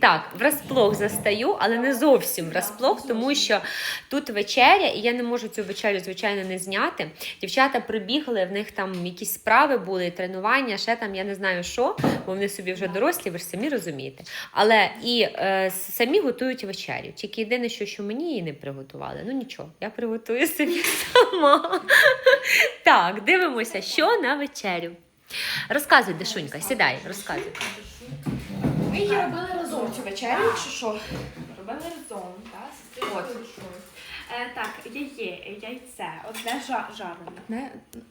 Так, врасплох застаю, але не зовсім врасплох, тому що тут вечеря, і я не можу цю вечерю, звичайно, не зняти. Дівчата прибігли, в них там якісь справи були, тренування, ще там я не знаю що, бо вони собі вже дорослі, ви ж самі розумієте. Але і е, самі готують вечерю. Тільки єдине, що, що мені її не приготували. Ну нічого, я приготую собі сама. Так, дивимося, що на вечерю. Розказуй, Дашунька, сідай, розказуй. Ми її робили разом цю вечерю, якщо що. Робили разом, так? От. Е, так, яє, яйце, одне жа- жарене. Не,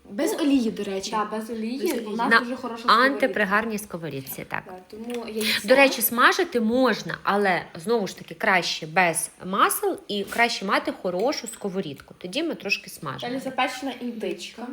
без олії, до речі. Так, без олії, Без олії. в нас На дуже хороша сковорідка. Антипригарній сковорідці, так. Так, Тому яйце. До речі, смажити можна, але знову ж таки краще без масел і краще мати хорошу сковорідку. Тоді ми трошки Далі смажимо. запечена індичка.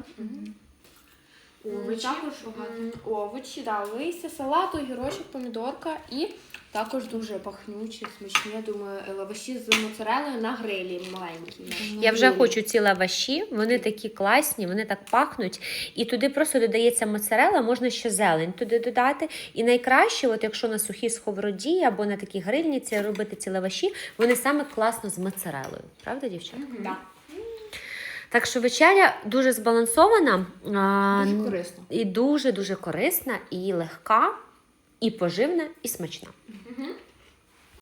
Овочі. Також м, овочі, да, листя, салату, гірочок, помідорка і також дуже пахнючі, смачні, я думаю, лаваші з моцарелою на грилі маленькі. Я вже хочу ці лаваші, вони такі класні, вони так пахнуть. І туди просто додається моцарела, можна ще зелень туди додати. І найкраще, от якщо на сухій сковороді або на такій грильниці робити ці лаваші, вони саме класно з моцарелою. Правда, дівчата? Да. Так що вечеря дуже збалансована. а, Дуже корисно. І дуже дуже корисна, і легка, і поживна, і смачна.